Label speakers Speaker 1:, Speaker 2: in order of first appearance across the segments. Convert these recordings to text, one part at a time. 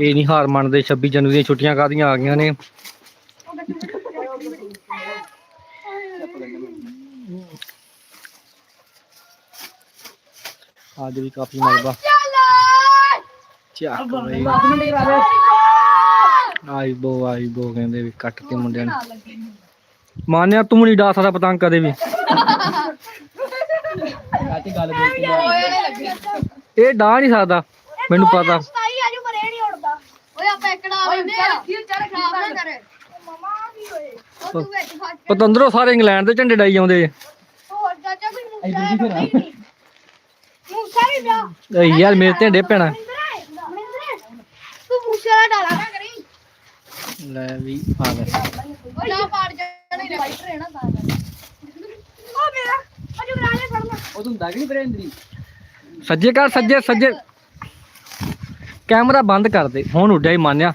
Speaker 1: ਇਹ ਨਹੀਂ ਹਾਰ ਮੰਨਦੇ 26 ਜਨਵਰੀ ਦੀਆਂ ਛੁੱਟੀਆਂ ਕਾਦੀਆਂ ਆ ਗਈਆਂ ਨੇ? ਅੱਜ ਵੀ ਕਾਫੀ ਮਲਬਾ। ਚੱਕ ਬਈ। ਆਈ ਬੋ ਆਈ ਬੋ ਕਹਿੰਦੇ ਵੀ ਕੱਟ ਕੇ ਮੁੰਡਿਆਂ ਨੇ। ਮਾਨਿਆ ਤੂੰ ਨਹੀਂ ਡਾ ਸਕਦਾ ਪਤੰਗ ਕਦੇ ਵੀ। ਇਹ ਡਾ ਨਹੀਂ ਸਕਦਾ ਮੈਨੂੰ ਪਤਾ
Speaker 2: ਸਤਾਈ ਆਜੂ ਪਰ ਇਹ ਨਹੀਂ ਉੜਦਾ ਖਰਾਬ ਨਾ ਕਰੇ। ਮਮਾ ਹੋਏ ਉਹ ਤੂੰ ਵਿੱਚ ਫਸ
Speaker 1: ਪਤੰਦਰੋਂ ਸਾਰੇ ਇੰਗਲੈਂਡ ਦੇ ਝੰਡੇ ਡਾਈ ਆਉਂਦੇ।
Speaker 2: ਹੋਰ ਚਾਚਾ ਕੋਈ ਮੂਸਾ ਹੈ ਨਹੀਂ। ਮੂਸਾ ਵੀ ਪਿਆ।
Speaker 1: ਇਹ ਯਾਰ ਮੇਰੇ ਤੇ ਡੇ ਪੈਣਾ।
Speaker 2: ਮਨਿੰਦਰ ਮਨਿੰਦਰ ਤੂੰ ਮੂਸੇ ਦਾ ਡਾਲਾ ਨਾ ਕਰੀ।
Speaker 1: ਲੈ ਵੀ ਆ ਲੈ।
Speaker 2: ਓ ਨਾ ਪਾੜ ਜਾਣਾ ਹੀ ਵਾਈਟ ਰਹਿਣਾ ਤਾਂ। ਓ ਮੇਰਾ ਅਜੂ ਰਾਲੇ ਫੜਨਾ।
Speaker 3: ਉਹ ਤੂੰ ਦਾਗ ਨਹੀਂ ਬਰੇਂਦਰੀ
Speaker 1: ਸੱਜੇ ਕਰ ਸੱਜੇ ਸੱਜੇ। ਕੈਮਰਾ ਬੰਦ ਕਰ ਦੇ ਹੁਣ ਉੱਡਿਆ ਹੀ ਮਾਨਿਆ।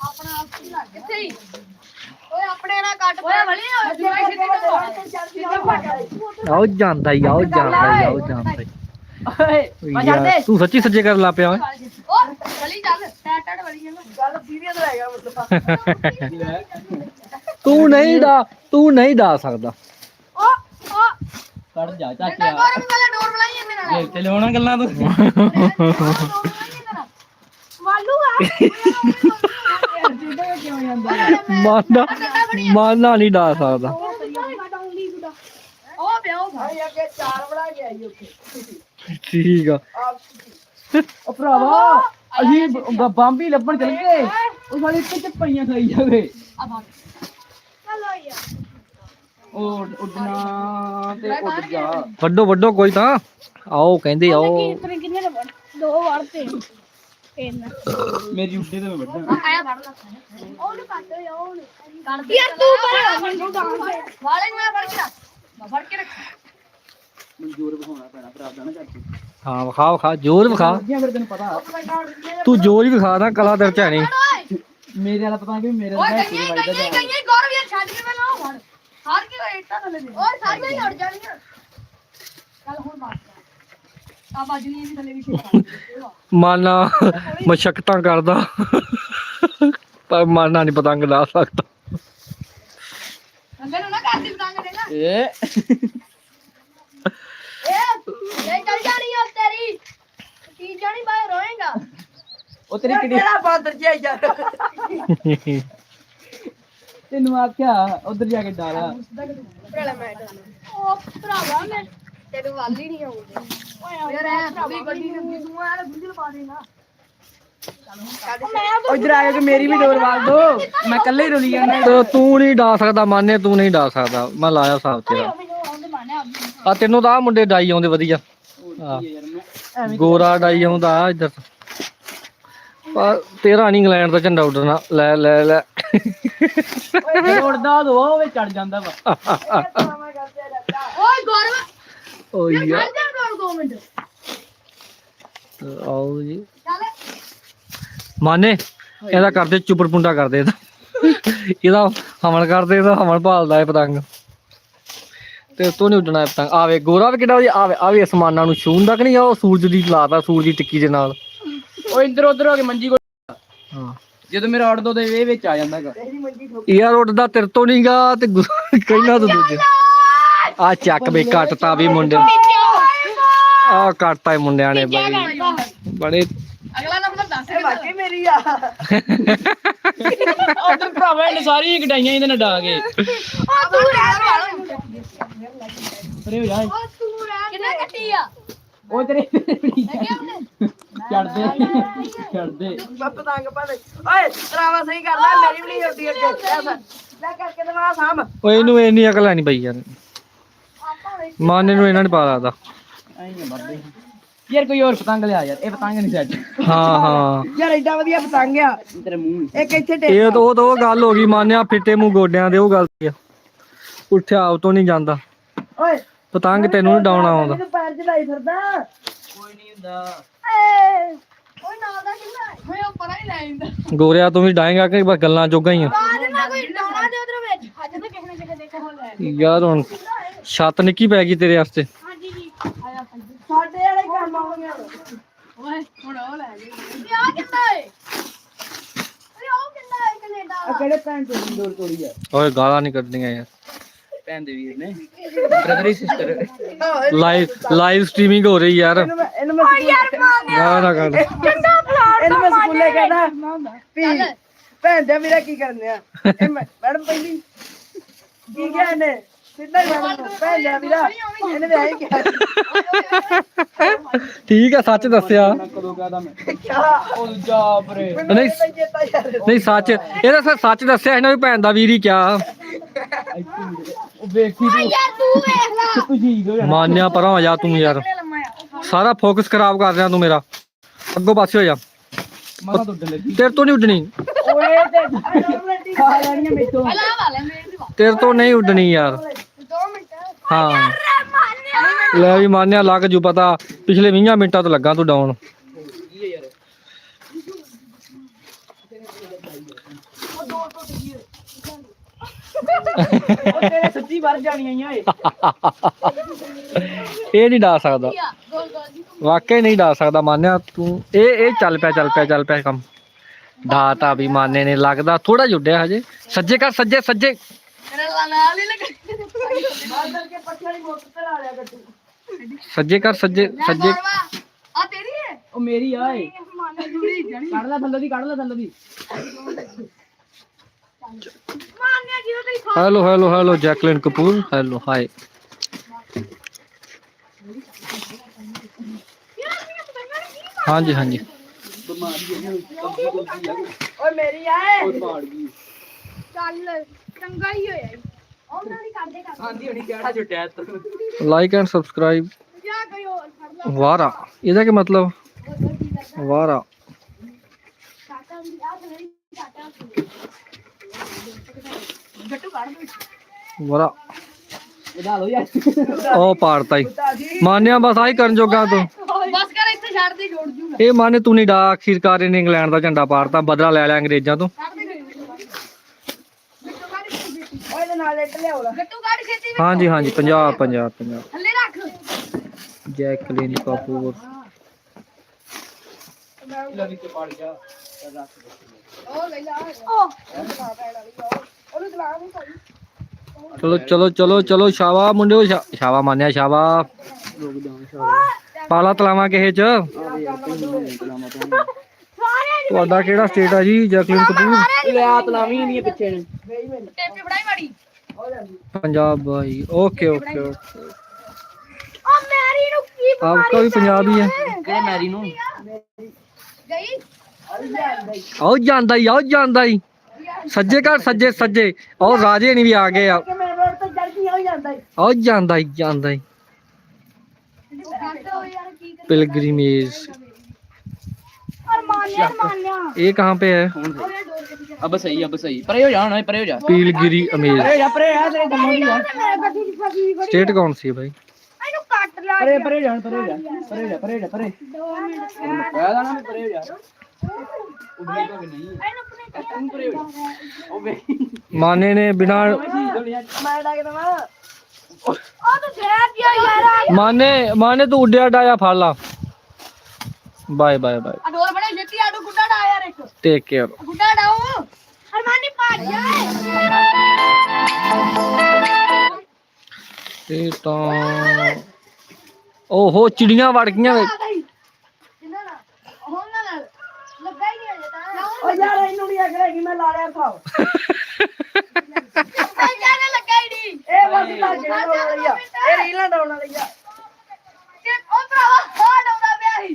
Speaker 2: ਆਪਣਾ ਆਪ ਹੀ ਲੱਗ ਕਿੱਥੇ ਹੀ ਓਏ ਆਪਣੇ ਨਾਲ ਕੱਟ ਓਏ ਵਲੀ ਛੇਤੀ ਕਰ
Speaker 1: ਆਓ ਜਾਂਦਾ ਹੀ ਆਓ ਜਾਂਦਾ ਹੀ ਆਓ ਜਾਂਦਾ ਹੀ।
Speaker 3: ਓਏ
Speaker 1: ਓਏ ਯਾਰ, ਤੂੰ ਸੱਚੀ ਸੱਜੇ ਕਰਨ ਲੱਗ ਪਿਆ ਓਏ।
Speaker 2: ਓ ਵਲੀ ਚੱਲ ਟੈਟ ਟੈਟ ਵਲੀ ਚੱਲ। ਗੱਲ ਸੀਰੀਅਸ ਮਤਲਬ।
Speaker 1: ਤੂੰ ਨਹੀਂ ਤੂੰ ਨਹੀਂ ਡਾ ਸਕਦਾ।
Speaker 2: ਓ ਓ।
Speaker 3: ਕੱਢ ਜਾ
Speaker 2: ਇੰਨਾ
Speaker 3: ਚਾਚਿਆ
Speaker 2: ਗੌਰਵ ਵਾਲਾ ਡੋਰ ਬਲਾਈ ਇਹਦੇ ਨਾਲ।
Speaker 3: ਤੇ ਲਿਆਉਣਾ ਗੱਲਾਂ ਤੂੰ।
Speaker 1: ਮਾਨਾ ਮਾਨਾ ਨਹੀਂ ਡਾ ਸਕਦਾ।
Speaker 2: ਉਹ
Speaker 1: ਠੀਕ ਆ।
Speaker 3: ਉਹ ਭਰਾਵਾ ਅਸੀਂ ਬ- ਬੰਬ ਹੀ ਲੱਭਣ ਚੱਲ ਗਏ। ਉਹ ਸਾਲੀ ਇੱਥੇ ਚੱਪੜੀਆਂ ਖਾਈ ਜਾਵੇ।
Speaker 2: ਚਲੋ ਯਾਰ
Speaker 3: ਉਹ ਉੱਡਣਾ ਤੇ ਉੱਡ ਜਾ।
Speaker 1: ਵੱਡੋ ਵੱਡੋ ਕੋਈ ਤਾਂ। ਆਓ ਕਹਿੰਦੇ ਆਓ।
Speaker 2: ਕਿੰਨੇ ਦੇ ਵਾਰ ਤੇ।
Speaker 3: ਮੇਰੀ ਉੱਡੇ ਤੇ ਮੈਂ ਵੱਡਾ
Speaker 2: ਆਇਆ ਫੜ ਲਾ ਉਹਨੂੰ। ਕੱਟ ਉਹਨੂੰ ਯਾਰ ਤੂੰ ਪਰ ਮੈਨੂੰ ਡਾਂਸ ਵਾਲੇ ਨੂੰ ਮੈਂ ਫੜ ਕੇ ਰੱਖ। ਮੈਂ ਫੜ ਕੇ ਰੱਖ
Speaker 3: ਮਨਜ਼ੂਰ ਵਿਖਾਉਣਾ ਪੈਣਾ ਭਰਾ ਦਾ ਨਾ ਚਾਚੀ
Speaker 1: ਹਾਂ ਵਿਖਾ ਵਿਖਾ ਜ਼ੋਰ ਵਿਖਾ।
Speaker 3: ਅੱਗੇ ਫਿਰ ਤੈਨੂੰ ਪਤਾ।
Speaker 1: ਤੂੰ ਜ਼ੋਰ ਹੀ ਵਿਖਾ ਨਾ ਕਲਾ ਚ ਹੈ ਨਹੀਂ
Speaker 2: ਓਏ।
Speaker 3: ਮੇਰੇ ਵਾਲਾ ਪਤਾ ਕਿ ਮੇਰੇ
Speaker 2: ਓਏ
Speaker 3: ਦਾ ਹੈਪੀ ਵਾਈਦਾ
Speaker 2: ਕਈਆਂ ਕਈਆਂ ਗੌਰਵ ਯਾਰ ਛੱਡ ਕੇ ਉਹ ਫੜ ਹਾਰ ਕੇ ਇੱਟਾਂ ਥੱਲੇ ਦੇ। ਓਏ ਸਾਰੀਆਂ ਹੀ ਉੜ ਜਾਣੀਆਂ ਚੱਲ ਹੁਣ ਮਾਰ। ਆ ਬਾਜੂਆਂ ਦੀ ਥੱਲੇ ਵੀ ਛੇੜਾ
Speaker 1: ਮਾਨਾ ਮਸ਼ਕਤਾਂ ਕਰਦਾ। ਪਰ ਮਾਨਾ ਨਹੀਂ ਪਤੰਗ ਲਾ ਸਕਦਾ।
Speaker 2: ਅੰਦਰ ਨੂੰ ਨਾ ਕਰਦੀ ਪਤੰਗ ਦੇ ਨਾ।
Speaker 3: ਏ।
Speaker 2: ਇਹ ਇਹ ਚੱਲ ਜਾਣੀ ਆ ਤੇਰੀ। ਕੀ ਜਾਣੀ ਬਾਹਰ ਰੋਏਗਾ?
Speaker 3: ਉਹ ਤੇਰੀ ਕਿਹੜੀ ਬਾਦਰ ਜੀ ਯਾਰ ਤੈਨੂੰ ਆਖਿਆ ਉਧਰ ਜਾ ਕੇ ਡਾਲਾ।
Speaker 2: ਉਹ ਭਰਾਵਾ ਮੈਂ। ਤੇਰੇ ਵੱਲ ਹੀ ਨਹੀਂ ਆਉਂਦੇ। ਓਏ ਯਾਰ ਐ ਵੀ ਗੱਡੀ ਨੂੰ ਤੂੰ ਐ ਗੁੰਝਲ ਪਾ ਦੇਣਾ ਮੈਂ
Speaker 3: ਉਧਰ ਆ ਕੇ ਮੇਰੀ ਵੀ ਡੋਰ ਵਾਲ ਦੋ। ਮੈਂ ਇਕੱਲੇ ਹੀ ਰੁਲੀ ਜਾਣਾ
Speaker 1: ਤੇ ਤੂੰ ਨਹੀਂ ਡਾ ਸਕਦਾ ਮਾਨੇ ਤੂੰ ਨਹੀਂ ਡਾ ਸਕਦਾ। ਮੈਂ ਲਾਇਆ ਹਿਸਾਬ ਤੇਰਾ।
Speaker 2: ਮੈਨੂੰ ਆਉਂਦੇ ਮਾਨੇ
Speaker 1: ਆ। ਤੈਨੂੰ ਤਾਂ ਆ ਮੁੰਡੇ ਡਾਈ ਆਉਂਦੇ ਵਧੀਆ। ਗੋਰਾ ਡਾਈ ਆਉਂਦਾ ਇੱਧਰ ਪਰ ਤੇਰਾ ਨਹੀਂ ਇੰਗਲੈਂਡ ਦਾ ਝੰਡਾ ਉੱਡਣਾ। ਲੈ ਲੈ ਲੈ।
Speaker 3: ਓਏ ਉੜਦਾ ਦੋ ਉਹ ਚੜ ਜਾਂਦਾ ਵਾ।
Speaker 2: ਜਾ ਮਿੰਟ
Speaker 1: ਆਓ ਜੀ
Speaker 2: ਚੱਲ
Speaker 1: ਮਾਨੇ ਇਹਦਾ ਕਰਦੇ ਚੁੱਪਰ ਪੁੰਡਾ ਕਰਦੇ ਇਹਦਾ ਇਹਦਾ ਹਮਲ ਕਰਦੇ ਇਹਦਾ ਹਮਲ ਭਾਲਦਾ ਇਹ ਪਤੰਗ ਤੇ ਤੂੰ ਨਹੀਂ ਉੱਡਣਾ ਇਹ ਪਤੰਗ ਆਵੇ ਗੋਰਾ ਵੀ ਕਿੱਡਾ ਵਧੀਆ ਆਵੇ ਆਵੇ ਅਸਮਾਨਾਂ ਨੂੰ ਛੂੰਦਾ ਕਿ ਨਹੀਂ ਉਹ ਸੂਰਜ ਦੀ ਲਾਤਾ ਸੂਰਜ ਦੀ ਟਿੱਕੀ ਦੇ ਨਾਲ
Speaker 3: ਓ ਇੰਦਰ ਉਧਰ ਹੋ ਕੇ ਮੰਜੀ ਕੋ
Speaker 1: ਹਾਂ
Speaker 3: ਜਦੋਂ ਮੇਰਾ ਉੜ ਦੋ ਇਹ ਵਿੱਚ ਆ ਜਾਂਦਾਗਾ
Speaker 1: ਯਾਰ ਉੱਡਦਾ ਤੇਰੇ ਤੋਂ ਨਹੀਂਗਾ ਤੇ ਗੁ- ਕਹਿਣਾ ਤੂੰ ਦੂਜੇ ਆ ਚੱਕ ਬਈ ਕੱਟਤਾ ਵੀ ਮੁੰਡੇ ਆ ਕੱਟਤਾ ਮੁੰਡਿਆਂ ਨੇ ਬਈ। ਬੜੇ
Speaker 2: ਅਗਲਾ ਨੰਬਰ ਦੱਸ
Speaker 3: ਵਾਕਈ ਮੇਰੀ ਆ। ਉਧਰ ਭਰਾਵਾ ਇਹਨੇ ਸਾਰੀ ਕਟਾਈਆਂ ਇਹਦੇ ਨਾਲ ਡਾ ਕੇ।
Speaker 2: ਓ ਤੂੰ ਰਹਿ
Speaker 3: ਪਰੇ ਹੋ ਜਾ।
Speaker 2: ਓ ਤੂੰ ਰਹਿ ਕਿੰਨਾ ਕੱਟੀ ਆ?
Speaker 3: ਉਹ ਤੇਰੇ ਚੜਦੇ। ਚੜਦੇ।
Speaker 4: ਪਤੰਗ ਭਾਵੇਂ। ਓਏ ਤਰਾਵਾ ਸਹੀ ਕਰ ਲੈ ਮੇਰੀ ਵੀ ਨਹੀਂ ਹੁੰਦੀ ਅੱਗੇ। ਲੈ ਕਰਕੇ ਤੇ ਮਾਂ ਸਾਂਭ।
Speaker 1: ਓਏ ਇਹਨੂੰ ਇੰਨੀ ਅਕਲ ਨਹੀਂ ਪਈ ਯਾਰ। ਮਾਨੇ ਨੂੰ ਇਹਨਾਂ ਨੇ ਪਾ ਲਾਦਾ
Speaker 3: ਐਂ ਮਰਦੇ ਯਾਰ ਕੋਈ ਹੋਰ ਪਤੰਗ ਲਿਆ ਯਾਰ ਇਹ ਪਤੰਗ ਨਹੀਂ ਸੈੱਟ
Speaker 1: ਹਾਂ ਹਾਂ।
Speaker 4: ਯਾਰ ਐਡਾ ਵਧੀਆ ਪਤੰਗ ਆ।
Speaker 3: ਤੇਰੇ ਮੂੰਹ
Speaker 4: ਇੱਕ ਇੱਥੇ ਟੇ
Speaker 1: ਇਹ ਤਾਂ ਉਹ ਤਾਂ ਉਹ ਗੱਲ ਹੋ ਗਈ ਮਾਨਿਆ ਫਿੱਟੇ ਮੂੰਹ ਗੋਡਿਆਂ ਦੇ ਉਹ ਗੱਲ ਸੀ ਉੱਠਿਆ ਆਪ ਤੋਂ ਨਹੀਂ ਜਾਂਦਾ।
Speaker 4: ਓਏ
Speaker 1: ਪਤੰਗ ਤੈਨੂੰ ਨਹੀਂ ਡਾਉਣਾ ਆਉਂਦਾ।
Speaker 4: ਮੈਨੂੰ ਪੈਰ ਚੜਾਈ ਫਿਰਦਾ।
Speaker 3: ਕੋਈ ਨਹੀਂ ਹੁੰਦਾ।
Speaker 2: ਏ ਓਏ ਨਾਲ ਦਾ ਕਿੰਨਾ ਓਏ ਉਹ ਪਰਾਂ ਹੀ ਲੈ ਜਾਂਦਾ
Speaker 1: ਗੋਰਿਆ ਤੂੰ ਵੀ ਡਾਏਗਾ ਕਿ ਬਸ ਗੱਲਾਂ ਜੋਗਾ ਹੀ ਆ।
Speaker 2: ਬਾਅਦ ਨਾ ਕੋਈ ਡਾਉਣਾ ਦੇ ਉਧਰ ਵਿੱਚ। ਅੱਜ ਤਾਂ ਕਿਸੇ ਨੇ ਕਿਸੇ ਦੇਖਿਆ ਹੋ ਲੈ
Speaker 1: ਯਾਰ ਹੁਣ ਛੱਤ ਨਿੱਕੀ ਪੈ ਗਈ ਤੇਰੇ ਵਾਸਤੇ।
Speaker 2: ਹਾਂਜੀ ਜੀ ਆਇਆ ਪੰਜ
Speaker 4: ਸਾਡੇ ਵਾਲੇ ਕੰਮ ਆਉਣਗੇ
Speaker 2: ਓਏ ਹੁਣ ਉਹ ਲੈ ਗਏ ਆ ਕਿੰਨਾ ਏ
Speaker 3: ਕਿਹੜੇ ਭੈਣ ਤੋਂ ਡੋਰ ਤੋੜੀ ਆ
Speaker 1: ਓਏ ਗਾਲਾਂ ਨਹੀਂ ਕੱਢਣੀਆਂ ਯਾਰ।
Speaker 3: ਭੈਣ ਦੇ ਵੀਰ ਨੇ ਬ੍ਰਦਰ ਹੀ ਸਿਸਟਰ
Speaker 1: ਲਾਈਵ ਲਾਈਵ ਸਟ੍ਰੀਮਿੰਗ ਹੋ ਰਹੀ ਯਾਰ।
Speaker 4: ਇਹਨੂੰ ਮੈਂ ਇਹਨੂੰ ਮੈਂ ਸਕੂਲ-
Speaker 1: ਗਾਲਾਂ ਨਾ ਕੱਢ।
Speaker 4: ਇਹਨੂੰ ਮੈਂ ਸਕੂਲੇ ਕਹਿੰਦਾ ਵੀ ਭੈਣ ਦੇ ਵੀਰਾ ਕੀ ਕਰਨੇ ਆ? ਇਹ ਮੈਂ- ਮੈਡਮ, ਪਹਿਲੀ ਕੀ ਕਿਹਾ ਇਹਨੇ? ਸਿੱਧਾ ਹੀ ਮੈਡਮ ਨੂੰ ਭੈਣ ਦੇ ਵੀਰਾ ਇਹਨੇ ਵੀ ਆਈ ਕਿਹਾ
Speaker 1: ਠੀਕ ਹੈ ਸੱਚ ਦੱਸਿਆ।
Speaker 3: ਕਦੋਂ ਕਹਦਾ ਮੈਂ
Speaker 4: ਕਿਆ
Speaker 3: ਉਹ ਜਾ ਪਰੇ
Speaker 4: ਮੈਨੂੰ
Speaker 1: ਨਹੀਂ।
Speaker 4: ਨਹੀਂ ਚੇਤਾ ਯਾਰ
Speaker 1: ਨਹੀਂ ਸੱਚ ਇਹਦਾ ਸਰ ਸੱਚ ਦੱਸਿਆ ਇਹਨਾਂ ਵੀ ਭੈਣ ਦਾ ਵੀਰ ਹੀ ਕਿਆ।
Speaker 3: ਉਹ ਵੇਖੀ ਤੂੰ।
Speaker 2: ਯਾਰ ਤੂੰ ਵੇਖ ਲੈ।
Speaker 3: ਤੂੰ ਠੀਕ ਹੋ ਜਾਣਾ
Speaker 1: ਮਾਨਿਆ ਪਰਾਂ ਹੋ ਜਾ ਤੂੰ ਯਾਰ।
Speaker 2: ਆ
Speaker 1: ਸਾਰਾ ਫੋਕਸ ਖਰਾਬ ਕਰ ਰਿਹਾ ਤੂੰ ਮੇਰਾ। ਅੱਗੋਂ ਪਾਸੇ ਹੋ ਜਾ।
Speaker 3: ਮਾਰਾ ਤੋਂ ਲੱਗੀ।
Speaker 1: ਤੇਰੇ ਤੋਂ ਨਹੀਂ ਉੱਡਣੀ।
Speaker 3: ਓਏ ਤੇ ਖਾ ਲੈਣੀਆਂ ਮੇਤੋਂ
Speaker 2: ਪਹਿਲਾਂ ਆ ਵਾਲੇ ਮੇਰੇ ਦੀ
Speaker 1: ਤੇਰੇ ਤੋਂ ਨਹੀਂ ਉੱਡਣੀ ਯਾਰ।
Speaker 2: 2 ਮਿੰਟ
Speaker 1: ਹਾਂ। ਲੈ ਵੀ ਮਾਨਿਆ ਲੱਗ ਜੂ ਪਤਾ। ਪਿਛਲੇ 20 ਮਿੰਟਾਂ ਤੋਂ ਲੱਗਾ ਤੂੰ ਡਾਊਨ
Speaker 3: ਸੱਚੀ ਵਰ ਜਾਣੀਆਂ ਓਏ
Speaker 1: ਇਹ ਨਹੀਂ ਡਾ ਸਕਦਾ। ਵਾਕਈ ਨਹੀਂ ਡਾ ਸਕਦਾ ਮਾਨਿਆ ਤੂੰ। ਇਹ ਇਹ ਚੱਲ ਪਿਆ ਚੱਲ ਪਿਆ ਚੱਲ ਪਿਆ ਕੰਮ। ਡਾਤਾ ਵੀ ਮਾਨੇ ਨੇ ਲੱਗਦਾ ਥੋੜਾ ਜੁੜਿਆ ਹਜੇ। ਸੱਜੇ ਕਰ ਸੱਜੇ ਸੱਜੇ।
Speaker 2: ਮੇਰਾ ਨਾਲ ਹੀ ਲੱਗ।
Speaker 4: ਮਾਦਰ ਕੇ ਪੱਠੇ ਵਾਲੀ ਮੋਟਰ ਤੇ ਲਾ ਲਿਆ ਗੱਟੂ
Speaker 1: ਸੱਜੇ। ਕਰ ਸੱਜੇ ਸੱਜੇ
Speaker 2: ਆ ਤੇਰੀ ਹੈ?
Speaker 3: ਉਹ ਮੇਰੀ ਆ ਏ
Speaker 2: ਮਾਨਿਆ ਜੁੜੀ ਜਾਣੀ।
Speaker 3: ਕੱਢ ਲੈ ਥੱਲੇ ਦੀ ਕੱਢ ਲੈ ਥੱਲੇ ਦੀ।
Speaker 2: ਮਾਨਿਆ ਜੀ ਤੇਰੀ
Speaker 1: hello hello hello Jacqueline Kapoor hello hi ਹਾਂਜੀ ਹਾਂਜੀ।
Speaker 4: ਓਏ ਮੇਰੀ ਆਏ
Speaker 3: ਪਾੜ ਗਈ
Speaker 2: ਚੱਲ। ਚੰਗਾ ਹੀ ਹੋਇਆ ਈ। ਉਹਨਾਂ ਦੀ ਕਰਦੇ ਕਰ
Speaker 3: ਆਂਦੀ ਹੋਣੀ ਕਿਹੜਾ ਛੁੱਟਿਆ ਤੂੰ
Speaker 1: ਲਾਈਕ ਐਂਡ ਸਬਸਕ੍ਰਾਈਬ
Speaker 2: ਜਾ ਫੜ ਲਾ
Speaker 1: ਵਾਰਾ। ਇਹਦਾ ਕੀ ਮਤਲਬ? ਵਾਰਾ।
Speaker 2: ਕਾਟਾ ਦੀ ਆ ਮੇਰੀ ਕਾਟਾ ਗੱਟੂ ਕੱਢ ਦੋ
Speaker 1: ਵਾਰਾ।
Speaker 3: ਵਧਾ ਲਓ ਯਾਰ।
Speaker 1: ਉਹ ਪਾੜਤਾ ਹੀ। ਮਾਨਿਆ ਬਸ ਆਹੀ ਕਰਨ ਜੋਗਾ ਤੂੰ।
Speaker 2: ਬਸ ਕਰ ਇੱਥੇ ਛੱਡ ਦੇ ਜੋੜ ਜੂਗਾ।
Speaker 1: ਇਹ ਮਾਨੇ ਤੂੰ ਨਹੀਂ ਡਾ ਆਖਿਰਕਾਰ ਇਹਨੇ ਇੰਗਲੈਂਡ ਦਾ ਝੰਡਾ ਪਾੜਤਾ। ਬਦਲਾ ਲੈ ਲਿਆ ਅੰਗਰੇਜ਼ਾਂ ਤੋਂ।
Speaker 2: ਛੱਡ ਦੇ ਗੱਟੂ ਕੱਢ ਛੇਤੀ
Speaker 1: ਹਾਂਜੀ ਹਾਂਜੀ ਪੰਜਾਬ ਪੰਜਾਬ ਪੰਜਾਬ
Speaker 2: ਥੱਲੇ ਰੱਖ।
Speaker 1: ਜੈਕਲਿਨ ਕਪੂਰ
Speaker 3: ਲੱਗੀ ਤੇ ਪਾੜ ਗਿਆ
Speaker 2: ਉਹ ਲੈ ਲਾ। ਉਹ।
Speaker 4: ਉਹਨੂੰ ਚਲਾ ਨਹੀਂ
Speaker 1: ਚਲੋ ਚਲੋ ਚਲੋ ਚਲੋ ਸ਼ਾਵਾ ਮੁੰਡਿਓ ਸ਼ਾਵਾ ਮਾਨਿਆ ਸ਼ਾਵਾ। ਪਾਲਾ ਤਲਾਵਾ ਕਿਸੇ ਚ? ਤੁਹਾਡਾ ਕਿਹੜਾ ਸਟੇਟ ਆ ਜੀ ਜੈਕਲਿਨ ਕਪੂਰ?
Speaker 3: ਲੈ ਆ ਤਲਾਵੀ ਨਹੀਂ ਪਿੱਛੇ ਨੇ।
Speaker 2: ਟੇਪੇ ਫੜਾਈ ਮਾੜੀ।
Speaker 1: ਪੰਜਾਬ ਬਾਈ ਓਕੇ ਓਕੇ ਓਕੇ
Speaker 2: ਉਹ ਮੈਰੀ ਨੂੰ ਕੀ
Speaker 1: ਆਪਕਾ ਵੀ ਪੰਜਾਬੀ ਹੈ
Speaker 3: ਕਿਹੜੇ ਮੈਰੀ ਨੂੰ
Speaker 2: ਗਈ
Speaker 1: ਆਓ ਜਾਂਦਾ ਹੀ ਆਓ ਜਾਂਦਾ ਹੀ ਸੱਜੇ ਕਰ ਸੱਜੇ ਸੱਜੇ ਆਓ ਰਾਜੇ ਨਹੀਂ ਵੀ ਆ ਗਏ ਆ
Speaker 4: ਕਿ ਮੇਰੇ ਰੋਡ ਤੇ ਜਲਦੀ ਹੋ ਜਾਂਦਾ ਈ।
Speaker 1: ਆਓ ਜਾਂਦਾ ਹੀ ਜਾਂਦਾ ਹੀ
Speaker 2: ਉਹ ਯਾਰ ਕੀ ਕਰੀ
Speaker 1: पिलग्रिमेज
Speaker 2: ਔਰ ਮਾਨਿਆ ਮਾਨਿਆ
Speaker 1: ये कहाँ पे है
Speaker 3: ਅਬ ਸਹੀ ਅਬ ਸਹੀ। ਪਰੇ ਹੋ ਜਾ ਪਰੇ ਹੋ ਜਾ।
Speaker 1: ਪੀਲਗਿਰੀ ਅਮੇਜ਼
Speaker 3: ਪਰੇ ਜਾ ਪਰੇ ਆ ਤੇਰੇ ਦਮੋਂ ਦੀ ਆ
Speaker 1: ਸਟੇਟ ਕੌਣ ਸੀ ਭਾਈ
Speaker 2: ਇਹਨੂੰ ਕੱਟ ਲਾ
Speaker 3: ਪਰੇ ਪਰੇ ਜਾਣ ਪਰੇ ਜਾ ਪਰੇ ਜਾ ਪਰੇ ਜਾ ਪਰੇ। ਕਹਿ ਦਾਣਾ ਮੈਂ ਪਰੇ ਜਾ।
Speaker 1: ਮਾਨੇ ਨੇ ਬਿਨਾ
Speaker 4: ਮੈਂ
Speaker 2: ਤੂੰ ਗੈਰ ਗਿਆ ਯਾਰ?
Speaker 1: ਮਾਨੇ ਮਾਨੇ ਤੂੰ ਉੱਡਿਆ ਡਾਇਆ ਫੜ ਲਾ।
Speaker 2: బాయ్ బాయ్ బాయ్ ఆ డోర్ బడే జట్టి ఆడు గుడ్డాడు
Speaker 1: ఆయా రేకు
Speaker 2: టేక్ కేర్ గుడ్డాడావు అర్మాని పాజా
Speaker 1: ਤੇ ਤਾਂ ਓਹੋ ਚਿੜੀਆਂ ਵੜ ਗਈਆਂ ਵੇ।
Speaker 4: ਉਹ ਯਾਰ ਇਹਨੂੰ ਵੀ ਅਗਰੇਗੀ ਮੈਂ ਲਾ ਲਿਆ
Speaker 2: ਖਾਓ
Speaker 4: ਇਹ ਬਸ ਲੱਗ ਗਿਆ ਇਹ ਰੀਲਾਂ ਡਾਉਣ ਵਾਲੀ ਆ।
Speaker 2: ਉਹ ਭਰਾਵਾ ਹੋ ਡਾਉਂਦਾ ਪਿਆ ਸੀ।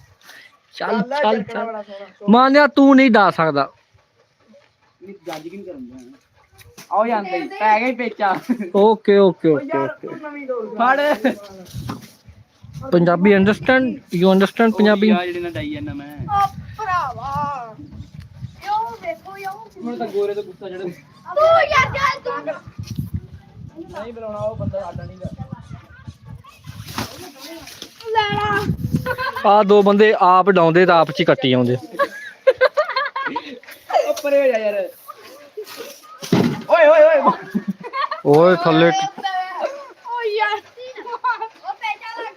Speaker 2: ਚੱਲ
Speaker 4: ਚੱਲ ਚੱਲ
Speaker 1: ਮਾਨਿਆ
Speaker 4: ਤੂੰ
Speaker 2: ਨਹੀਂ ਡਾ
Speaker 3: ਸਕਦਾ। Okay okay okay okay. Punjabi
Speaker 2: understand you understand Punjabi?
Speaker 3: ਨਹੀਂ ਬੁਲਾਉਣਾ ਉਹ ਬੰਦਾ ਸਾਡਾ ਨਹੀਂਗਾ
Speaker 1: ਆ ਦੋ ਬੰਦੇ ਆਪ ਡਾਉਂਦੇ ਤਾਂ ਆਪ ਚ ਹੀ ਕੱਟੀ ਆਉਂਦੇ।
Speaker 3: ਉਹ ਪਰੇ ਹੋ ਜਾ ਯਾਰ। ਓਏ ਓਏ ਓਏ।
Speaker 1: ਓਏ ਥੱਲੇ